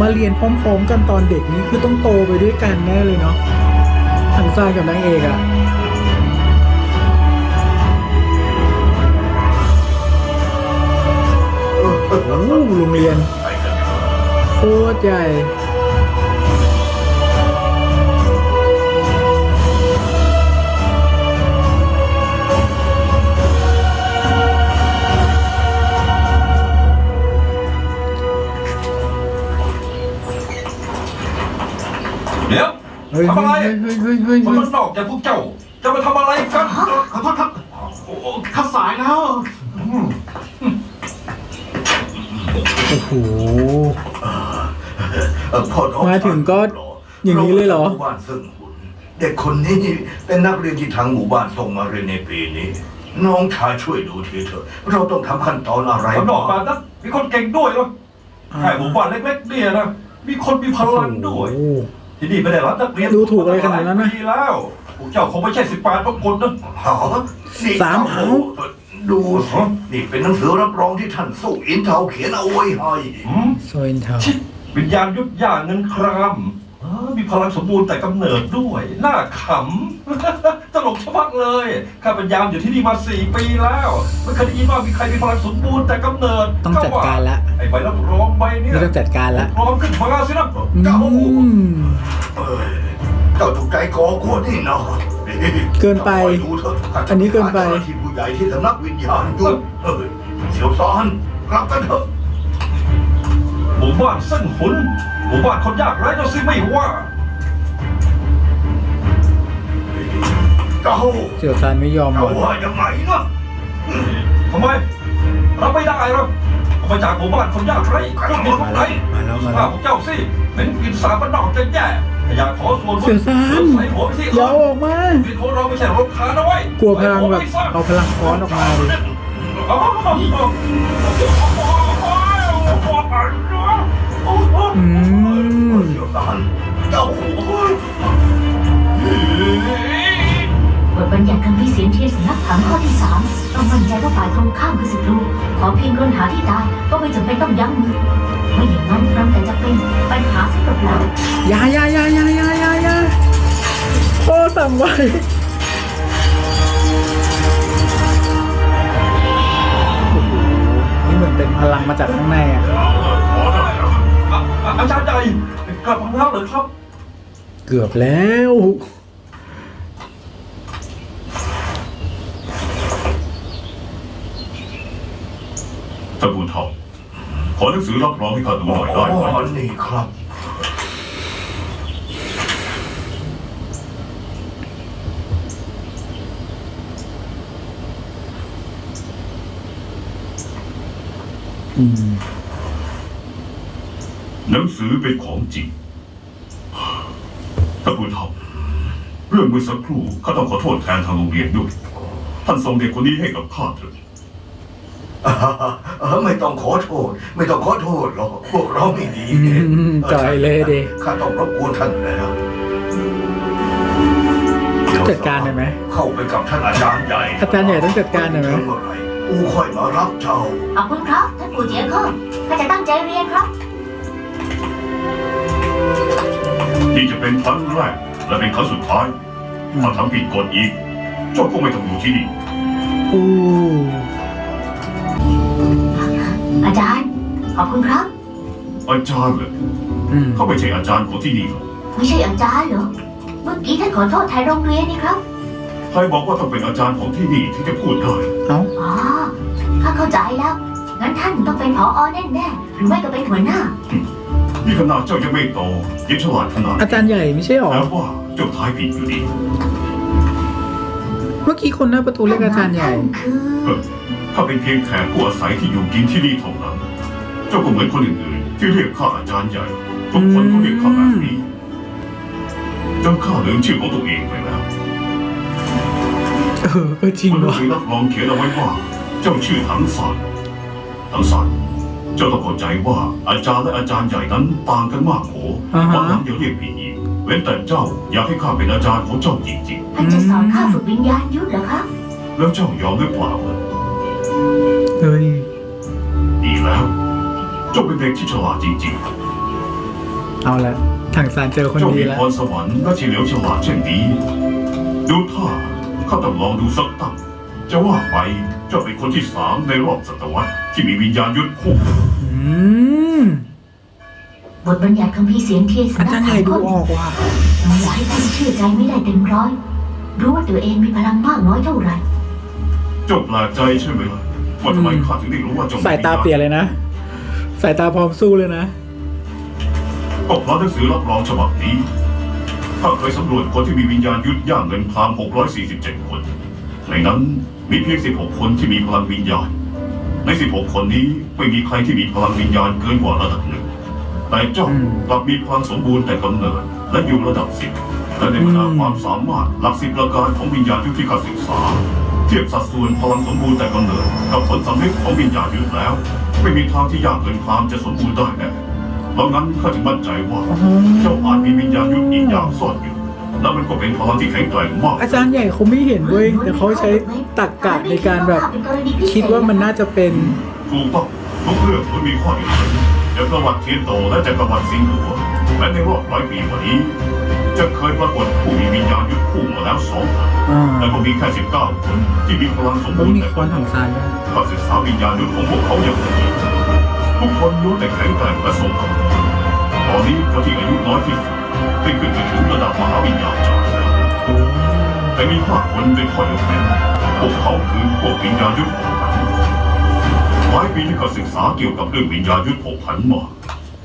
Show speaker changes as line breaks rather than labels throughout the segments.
มาเรี
ย
น
พร้อมๆ กันตอนเด็กนี้คือต้องโตไปด้วยกันแน่เลยเนาะทั้งซายกับนางเอกอะโอ้โหโรงเรียน
ไปกัน
โคตรใหญ่
เฮ้
ย
ทำอะไร
เฮ้ยเฮ้ยเฮ้ย
มัน
เฮ้ย
มันนอกจากพวกเจ้า จะมาทำอะไรกัน
ขอโทษครับโอ้โหข้าสายแล้วอืม
โอ้โห
เอ่อพ่อน้อง
มาถึงก็อย่างนี้เลยเหรอ
หมู่บ้านซึ่งหุนเด็กคนนี้เป็นนักเรียนที่ทางหมู่บ้านส่งมาเรียนในปีนี้ น้องชายช่วยดูทีเถอะเราต้องทำขั้นตอนอะไร
มันนอกมา
บ้าง
นั้นมีคนเก่งด้วยเหรอแค่หมู่บ้านเล็กๆเนี่ยนะ มีคนมีพลังด้วย
โอ้โห
ที่นี่ไม่ได้รับนักเรียน
ดูถูกอะไรขนาดนั้นนะ
ปีแล้วพวกเจ้าคงไม่ใช่สิบแปดทุกคนนะ
หานี่
สามเอา
ดูสินี่เป็นหนังสือรับรองที่ท่านสู้อินเทาเขียนเอาไว้ให้
หืม
โซอินเทา
ชิวิญญาณยุบย่าเงินครามเออมีพลังสมบูรณ์แต่กำเนิดด้วย น่าขำต ลกชะมัดเลย ข้าพยายามอยู่ที่นี่มาสี่ปีแล้วไม่เคยได้ยินว่ามีใครมีพลังสมบูรณ์แต่กำเนิด
ต้องจัดการละ
ไอ้ใบรับรองใบเนี้
ไม่ต้องจัดการละ
พร้อมขึ้นมาสินะ
เจ้า
อืม
เอ้ยเจ้าถูกใจก่อกวนนี่เนาะ
เกินไป
คอยดูเถอะข้าจะ
อันนี้เกินไป
หาจ้าหาที่ผู้ใหญ่ที่สำนักวิญญาณยุดเอ้ยเสียวซานกลับกันเถอะ
หมู่บ้านเส้นหุนหมู่บ้านคนยากไร้เจ้าสิไม่ว่า
เจ้า
เสี่ยวซานไม่ยอม
เจ้า
ว่ะ
ว่ายังไงนะ
ทำไมรับไม่ได้หรอเอามาจากหมู่บ้านคนยากไร้พวกนี้พวกไหน
มาแล้วมา
ข้า
แล้ว
พวกเจ้าสิเป็นกินสามบ้านนอกจะแย่ถ้าอยากขอส่วนบุญ
เสี่ยวซาน
ใส่หัวไปที่
อย่าเอาออกมา
ชีวิตของเราไม่ใช่รถค้านะเว้ย
กลัวพลังแบบเอาพลังค้อนออกมาดิ
อ๋อ
อื
นใจว่าฝ่ายตรงข้ามคือศัตรูขอเพียงโดนหาที่ตายก็ไม่จำเป็นต้องยั้งมือไม่อย่างนั้นเราแต่จะเป็นปัญหาเสียเปล่า
อยาอยาอยาอยาอยาอยาอยาโอ้สั่งไว้โอ้โหนี่เหมือนเป็นพลังมาจากข้างในอะ
อาจารย์ใหญ่กลับมาแล้วเหรอครับ
เกือบแล้ว
ท่านผู้เฒ่าขอหนังสือรับรองให้ข้าดูหน่อยได้ไหม
อ๋อนี่ครับ
อืม
หนังสือเป็นของจริงท่านผู้เฒ่าเรื่องเมื่อสักครู่ข้าต้องขอโทษแทนทางโรงเรียนด้วย ท่านส่งเด็กคนนี้ให้กับข้าเถิด
เออ ไม่ต้องขอโทษ ไม่ต้องขอโทษหรอกพวกเราไม่ดี
อืมจ่อยเลยดิ
ข้าต้องรบกวนท่านแล้ว
จัดการได้ไหม
เข้าไปกับท่านอาจารย์ใหญ่
อาจารย์ใหญ่ต้องจัดการหน่อยไหม
เมื่อไหร่อูค่อยมารับเจ้า
ๆขอบคุณครับท่านปู่เจียเคิงข้าจะตั้งใจเรียนครับ
นี่จะเป็นครั้งแรกและเป็นครั้งสุดท้ายถ้าทำผิดกฎอีกเจ้าก็ไม่ต้องอยู่ที่นี่
อู้
อาจารย์ ขอบคุณครับ
อาจารย์เลย
อืม
เขาไม่ใช่อาจารย์ของที่นี่หรอก
ไม่ใช่อาจารย์เหรอ เมื่อกี้ท่านขอโทษไทยโรงเรียนนี่ครับ
ใครบอกว่าต้องเป็นอาจารย์ของที่นี่ถึงจะพูดได้
เอ้า
อ๋อ ข้าเข้าใจแล้ว งั้นท่านต้องเป็นผอแน่ๆหรือไม่ก็เป็นหัวหน้า
นี่ขนาดเจ้ายังไม่โตยังฉลาดขนาด
อาจารย์ใหญ่ไม่ใช่หรอ
แล้วว่าเจ้าทายผิดอยู่ดี
เมื่อกี้คนหน้าประตูเรียกอาจารย์ใหญ่
ท่านคือ
เออ ข้าเป็นเพียงแขกผู้อาศัยที่อยู่กินที่นี่เท่านั้น เจ้าก็เหมือนคนอื่นๆที่เรียกข้าอาจารย์ใหญ่ ทุกคนก็เรียกข้าแบบนี้จนข้าลืมชื่อของตัวเองไปแล้ว
เออก็จริง
บนหนัง
ว่ะ
สือรับรองเขียนเอาไว้ว่า เจ้าชื่อถังสารถังสารเจ้าต้องเข้าใจว่าอาจารย์และอาจารย์ใหญ่นั้นต่างกันมากโข
อ่าฮะ
วันหลังอย่าเรียกผิดอีกเว้นแต่เจ้าอยากให้ข้าเป็นอาจารย์ของเจ้าจริง
ท่านจะสอนข้าฝึกวิญญาณยุทธเหรอคะ
ๆแล้วเจ้ายอมหรือเปล่าล่ะ
เฮ้ย
ดีแล้วเจ้าเป็นเด็กที่ฉลาดจริง
เอาละถังซานเจอ
ๆ
คน
เจ้า
ดี
มี
แล้ว
พรสวรรค์และเฉลียวฉลาดเช่นนี้ ดูท่าข้าต้องลองดูสักตั้ง จะว่าไปเจ้าเป็นคนที่สามในรอบศตวรรษที่มีวิญญาณยุทธคู่
อืม
บทบัญญัติคัมภีร์เสียงเทียน
อา
สำนั
จาร
ก
ย์ใหญ่
ถาม
ดู
ข้อ
ออกว่ะ
เราอยากให้ท่านเชื่อใจไม่ได้เต็มร้อย รู้ว่าตัวเองมีพลังมากน้อยเท่าไหร่
เจ้าแปลกใจใช่ไหมล่ะ ว่าทำไมข้าถึงได้รู้ว่าเจ้ามี
สายตาเปลี่ยนเลยนะ สายตาพร้อมสู้เลยนะ
ก็เพราะหนังสือรับรองฉบับนี้ข้าเคยสำรวจคนที่มีวิญญาณยุทธย่างเงินพราม647 คน ในนั้นมีเพียง 16 คนที่มีพลังวิญญาณ ใน 16 คนนี้ไม่มีใครที่มีพลังวิญญาณเกินกว่าระดับหนึ่ง แต่เจ้า
อืม
กลับมีพลังสมบูรณ์แต่กำเนิดและอยู่ระดับสิบและในบรรดา
อืม
ความสามารถหลักสิบประการของวิญญาณยุทธที่ข้าศึกษาเทียบสัดส่วนพลังสมบูรณ์แต่กำเนิดกับผลสำเร็จของวิญญาณยุทธแล้ว ไม่มีทางที่ย่างเงินพรามจะสมบูรณ์ได้แน่เพราะงั้นข้าจึงมั่นใจว่าเจ้าอาจมีวิญญาณยุทธอีกอย่างซ่อนอยู่ และมันก็เป็นพลังที่แข็งแกร่งมาก
อาจารย์ใหญ่เขาไม่เห็นเว้ยแต่เขาใช้ตักกะในการแบบ คิดว่ามันน่าจะเป็น
ถูกต้องทุกเรื่องมันมีข้อยกเว้นจักรวรรดิเทียนโตและจักรวรรดิสิงห์หลวงแม้ในรอบร้อยปีกว่านี้ จะเคยปรากฏผู้มีวิญญาณยุทธคู่มาแล้วสองคน
อ่า
แต่ก็มีแค่สิบเก้าคนที่มีพลังสม
แล้
บู
ว
รณ์
มี
แต่
คนถังซานด้วย
ข้าศึกษาวิญญาณยุทธของพวกเขาอย่างละเอียดทุกคนรู้แต่แข็งแกร่งและทรงพลังตอนนี้คนที่อายุน้อยที่สุดได้ขึ้นไปถึงระดับมหาวิญญาณจารย์แล้วแต่มีห้าคนเป็นข้อยกเว้นพวกเขาคือพวกวิญญาณยุทธหกพันหลายปีที่เขาศึกษาเกี่ยวกับเรื่องวิญญาณยุทธหกพันมา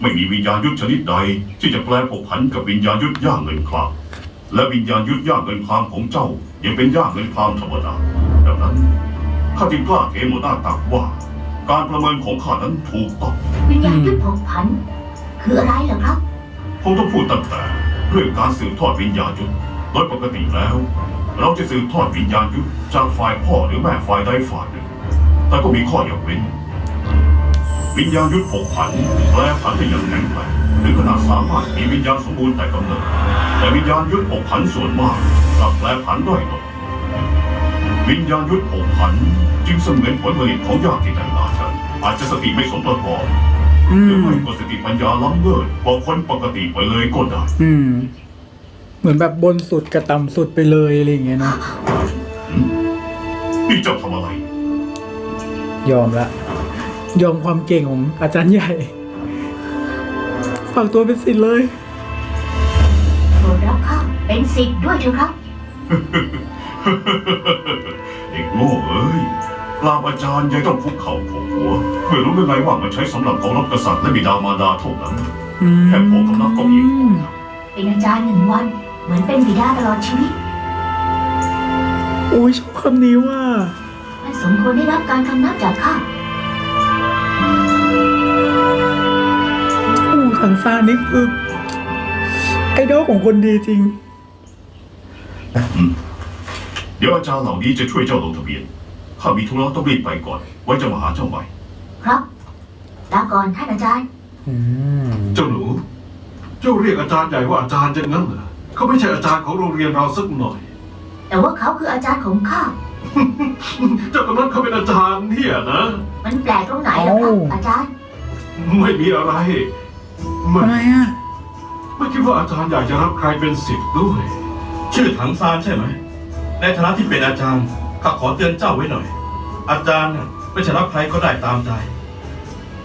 ไม่มีวิญญาณยุทธชนิดใดที่จะแปลหกพันกับวิญญาณยุทธย่างเงินครามและวิญญาณยุทธย่างเงินครามของเจ้ายังเป็นย่างเงินครามธรรมดาดังนั้นข้าจึงกล้าเทหมดหน้าตักว่า การประเมินของข้านั้นถูกต้อง
วิญญาณยุทธผกผัน คืออะไรเหรอครับ
คงต้องพูดตั้งแต่เรื่องการสืบทอดวิญญาณยุทธโดยปกติแล้ว เราจะสืบทอดวิญญาณยุทธจากฝ่ายพ่อหรือแม่ฝ่ายใดฝ่ายหนึ่ง แต่ก็มีข้อยกเว้น วิญญาณยุทธผกผันแปรผันได้อย่างแข็งแกร่งถึงขนาดสามารถมีวิญญาณสมบูรณ์แต่กำเนิดแต่วิญญาณยุทธผกผันส่วนมากกลับแปรผันด้อยลงวิญญาณยุทธผกผันจึงเสมือนผลผลิตของญาติที่แต่งงานกันอาจจะสติไม่สมประกอบ
อื
หรือ
ม
ไม่ก็สติปัญญาล้ำเลิศกว่าคนปกติไปเลยก็ได้
อืมเหมือนแบบบนสุดกับต่ำสุดไปเลยอะไรอย่างเงี้ยเนาะ
นี่เจ้าทำอะไร
ยอมละ ยอมความเก่งของอาจารย์ใหญ่ ฝากตัวเป็นศิษย์เลย
โปรดรับข้าเป็นสิทธิ์ด้วยเถอะครับ
เด็กโง่เอ้ยกราบอาจารย์ยังต้องคุกเข่าโผกหัวไม่รู้หรือไงว่ามันใช้สำหรับเคารพกษัตริย์และบิดามารดาเท่านั้น
อืม
แค่ผมกับนักก็มี
เป็นอาจารย์หนึ่งวัน เหมือนเป็นบิดาตลอดชีวิต
โอ้ยชอบคำนี้ว่า
มันสมควรได้รับการคำนับจากข้า
ถังซานนี่คือไอดอลของคนดีจริง
เดี๋ยวอาจารย์เหล่านี้จะช่วยเจ้าลงทะเบียน ข้ามีธุระต้องรีบไปก่อน ไว้จะมาหาเจ้าใหม่
ครับลาก่อนท่านอาจารย์
อืม
เจ้าหนู เจ้าเรียกอาจารย์ใหญ่ว่าอาจารย์จังนั้นเหรอเขาไม่ใช่อาจารย์ของโรงเรียนเราสักหน่อย
แต่ว่าเขาคืออาจารย์ของข้า
เจ้ากำลังเขาเป็นอาจารย์เนี่ยนะ
มันแปลกตรงไหนล่ะครับ
เอ้า
อาจารย์
ไม่มีอะไร ไม่
ทำไมอะ
ไม่คิดว่าอาจารย์อยากจะรับใครเป็นศิษย์ด้วย
ชื่อถังซานใช่ไหม ในฐานะที่เป็นอาจารย์ข้าขอเตือนเจ้าไว้หน่อย อาจารย์น่ะไม่ใช่รับใครก็ได้ตามใจ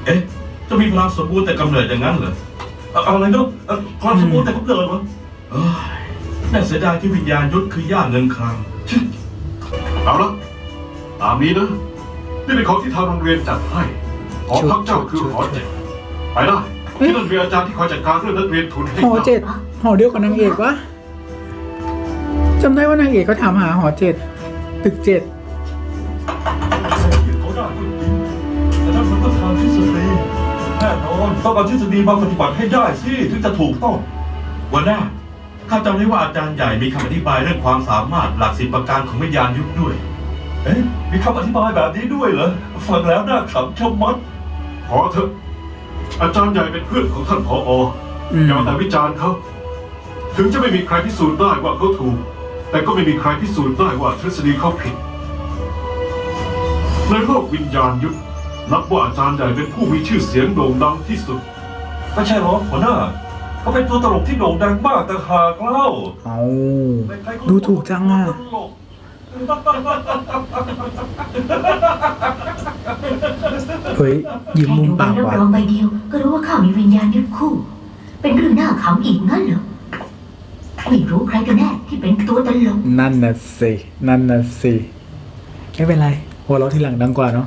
เอ๊ะเจะมีพลังสมบูรณ์แต่กำเนิดอย่างนั้นเหรอเอาเอาอะไรเนาะเอาพลังสมบูรณ์แต่กำเนิดเหรอเอ้ยน่าเสียดายที่วิญญาณยุทธคือย่าเงินคลัง
ชิเอาละตามนี้นะนี่เป็นของที่ทางโรงเรียนจัดให้หอพักเจ้าคือหอเจ็ดไปได้ ที่นั่นมีอาจารย์ที่คอยจัดการเรื่องนักเรียนทุนให้
หอ
เจ้า
เจ็ดหอเดียวกับนางเอกวะจำได้ว่านางเอกเขาถามหาหอเจ็ดตึกเจ็ด
เขาได้ก็จริงแต่นั่นมันก็ทางทฤษฎีแน่นอนต้องเอาทฤษฎีมาปฏิบัติให้ได้สิถึงจะถูกต้อง
วันหน้าข้าจำได้ว่าอาจารย์ใหญ่มีคำอธิบายเรื่องความสามารถหลักสิบประการของวิญญาณยุคด้วย
เอ๊ะมีคำอธิบายแบบนี้ด้วยเหรอฟังแล้วน่าขำชะมัด
พอเถอะ อาจารย์ใหญ่เป็นเพื่อนของท่านผอ
อืม
อย่าแต่วิจารณ์เขา ถึงจะไม่มีใครพิสูจน์ได้ว่าเขาถูก แต่ก็ไม่มีใครพิสูจน์ได้ว่าทฤษฎีเขาผิด ในโลกวิญญาณยุคนับว่าอาจารย์ใหญ่เป็นผู้มีชื่อเสียงโด่งดังที่สุด
ไม่ใช่หรอหัวหน้าเขาเป็นตัวตลกที่โด่งดังมากแต่หากเล่า
เอา
ใครๆ
ดูถูกจังอะ
ตลก
เฮ้ยยิ้ม
แค่
มุม
ดูใบ
ปาก
รับ
ว่ะ
รองใบเดียว ก็รู้ว่าข้ามีวิญญาณยึดคู่ เป็นเรื่องน่าขำอีกงั้นเหรอไม่รู้ใครกันแน่ที่เป็นตัวตลก
นั่นน่ะสิ นั่นน่ะสิ ไม่เป็นไร หัวเราะทีหลังดังกว่าเนาะ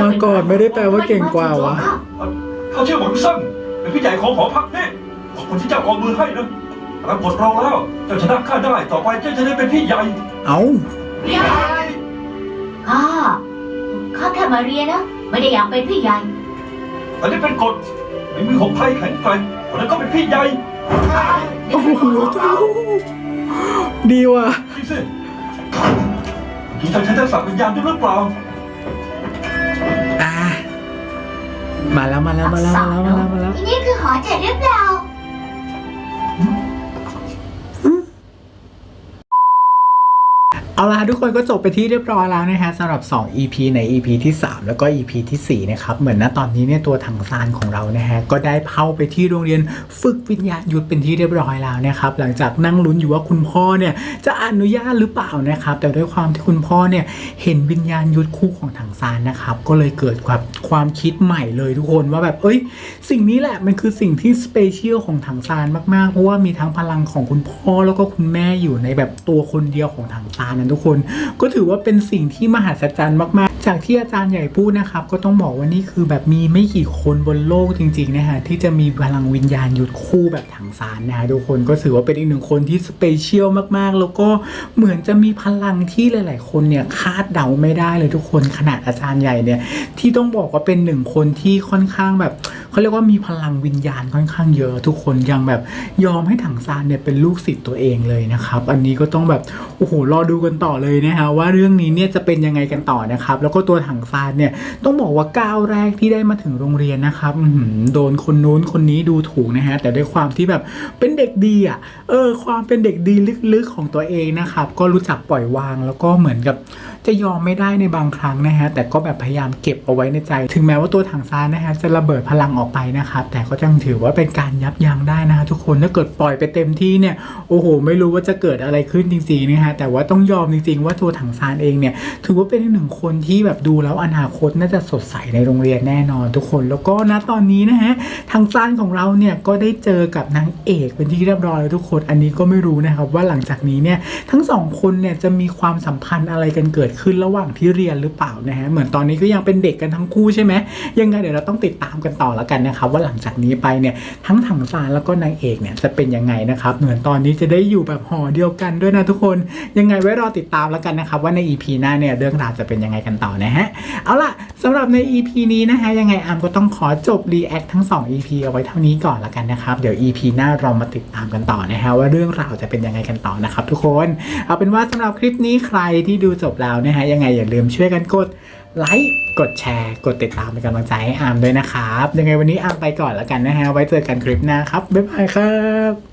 มาก่อนไม่ได้แปลว่าเก่งกว่าวะ
เขาชื่อหวังซั่งเป็นพี่ใหญ่ของหอพักนี่ขอบคุณที่เจ้าออกมือให้นะรับบทเราแล้ว เจ้าชนะข้าได้ ต่อไปเจ้าจะได้เป็นพี่ใหญ่
เอา
ข้าข้าแค่มาเรียนนะ ไม่ได้อยากเป็นพี่ใหญ่
อันนี้เป็นกฎในมือของใครแข็งแกร่งคนนั้นก็เป็นพี่ใหญ่
โอ้โหดีว่ะ
มีทำใช้ทักษะวิญญาณด้วยหรือเปล่า
อ่ามาแล้วมาแล้วมาแล้วมาแล้วมาแล้วมาแล้ว
นี่คือหอเจ็ดหรือเปล่า
เอาละทุกคนก็จบไปที่เรียบร้อยแล้วนะฮะสำหรับ 2 EP ใน EP ที่ 3 แล้วก็ EP ทีสี่4 นะครับ เหมือนณตอนนี้เนี่ยตัวถังซานของเรานะฮะก็ได้เข้าไปที่โรงเรียนฝึกวิญญาณยุทธเป็นที่เรียบร้อยแล้วนะครับ หลังจากนั่งลุ้นอยู่ว่าคุณพ่อเนี่ยจะอนุญาตหรือเปล่านะครับ แต่ด้วยความที่คุณพ่อเนี่ยเห็นวิญญาณยุทธคู่ของถังซานนะครับก็เลยเกิดความความคิดใหม่เลยทุกคนว่าแบบเอ้ย สิ่งนี้แหละมันคือสิ่งที่สเปเชียลของถังซานมากๆเพราะว่ามีทั้งพลังของคุณพ่อแล้วก็คุณแม่อยู่ในแบบตัวคนเดียวของถังซานนะทุกคน ก็ถือว่าเป็นสิ่งที่มหัศจรรย์มากๆ จากที่อาจารย์ใหญ่พูดนะครับ ก็ต้องบอกว่านี่คือแบบมีไม่กี่คนบนโลกจริงๆนะฮะที่จะมีพลังวิญญาณหยุดคู่แบบถังซานนะฮะทุกคนก็ถือว่าเป็นอีกหนึ่งคนที่สเปเชียลมากๆ แล้วก็เหมือนจะมีพลังที่หลาย ๆ คนเนี่ยคาดเดาไม่ได้เลยทุกคนขนาดอาจารย์ใหญ่เนี่ยที่ต้องบอกว่าเป็นหนึ่งคนที่ค่อนข้างแบบ เขาเรียกว่ามีพลังวิญญาณค่อนข้างเยอะ ทุกคนยังแบบยอมให้ถังซานเนี่ยเป็นลูกศิษย์ตัวเองเลยนะครับ อันนี้ก็ต้องแบบโอ้โหรอดูกันต่อเลยนะฮะว่าเรื่องนี้เนี่ยจะเป็นยังไงกันต่อนะครับ แล้วก็ตัวถังซานเนี่ยต้องบอกว่าก้าวแรกที่ได้มาถึงโรงเรียนนะครับโดนคนนู้นคนนี้ดูถูกนะฮะแต่ด้วยความที่แบบเป็นเด็กดีอะเออความเป็นเด็กดีลึกๆของตัวเองนะครับก็รู้จักปล่อยวางแล้วก็เหมือนกับ จะยอมไม่ได้ในบางครั้งนะฮะแต่ก็แบบพยายามเก็บเอาไว้ในใจ ถึงแม้ว่าตัวถังซานนะฮะจะระเบิดพลังออกไปนะครับแต่ก็ยังถือว่าเป็นการยับยั้งได้นะฮะทุกคนถ้าเกิดปล่อยไปเต็มที่เนี่ยโอ้โห ไม่รู้ว่าจะเกิดอะไรขึ้นจริงๆนะฮะแต่ว่าต้องยอมจริงๆ ว่าตัวถังซานเองเนี่ยถือว่าเป็นหนึ่งคนที่แบบดูแล้วอนาคตน่าจะสดใสในโรงเรียนแน่นอนทุกคนแล้วก็ณตอนนี้นะฮะทางซานของเราเนี่ยก็ได้เจอกับนางเอกเป็นที่เรียบร้อยแล้วทุกคนอันนี้ก็ไม่รู้นะครับว่าหลังจากนี้เนี่ยทั้งสองคนเนี่ยจะมีความสัมพันธ์อะไรกันเกิดขึ้นระหว่างที่เรียนหรือเปล่านะฮะเหมือนตอนนี้ก็ยังเป็นเด็กกันทั้งคู่ใช่ไหมยังไงเดี๋ยวเราต้องติดตามกันต่อแล้วกันนะครับว่าหลังจากนี้ไปเนี่ยทั้งถังซานแล้วก็นางเอกเนี่ยจะเป็นยังไงนะครับเหมือนตอนนี้จะได้อยู่แบบหอเดียวกันด้วยนะทุกคนยังไงไว้รอติดตามแล้วกันนะครับว่าใน EP หน้าเนี่ยเรื่องราวจะเป็นยังไงกันต่อนะฮะเอาล่ะสำหรับใน EP นี้นะฮะยังไงอาร์มก็ต้องขอจบ React ทั้ง 2 EP เอาไว้เท่านี้ก่อนละกันนะครับเดี๋ยว EP หน้าเรามาติดตามกันต่อนะฮะว่าเรื่องราวจะเป็นยังไงกันต่อนะครับทุกคน เอาเป็นว่าสำหรับคลิปนี้ใครที่ดูจบแล้วนะฮะยังไงอย่าลืมช่วยกันกดไลค์กดแชร์กดติดตามเป็นกำลังใจให้อาร์มด้วยนะครับ ยังไงวันนี้อาร์มไปก่อนแล้วกันนะฮะไว้เจอกันคลิปหน้าครับบ๊ายบายครับ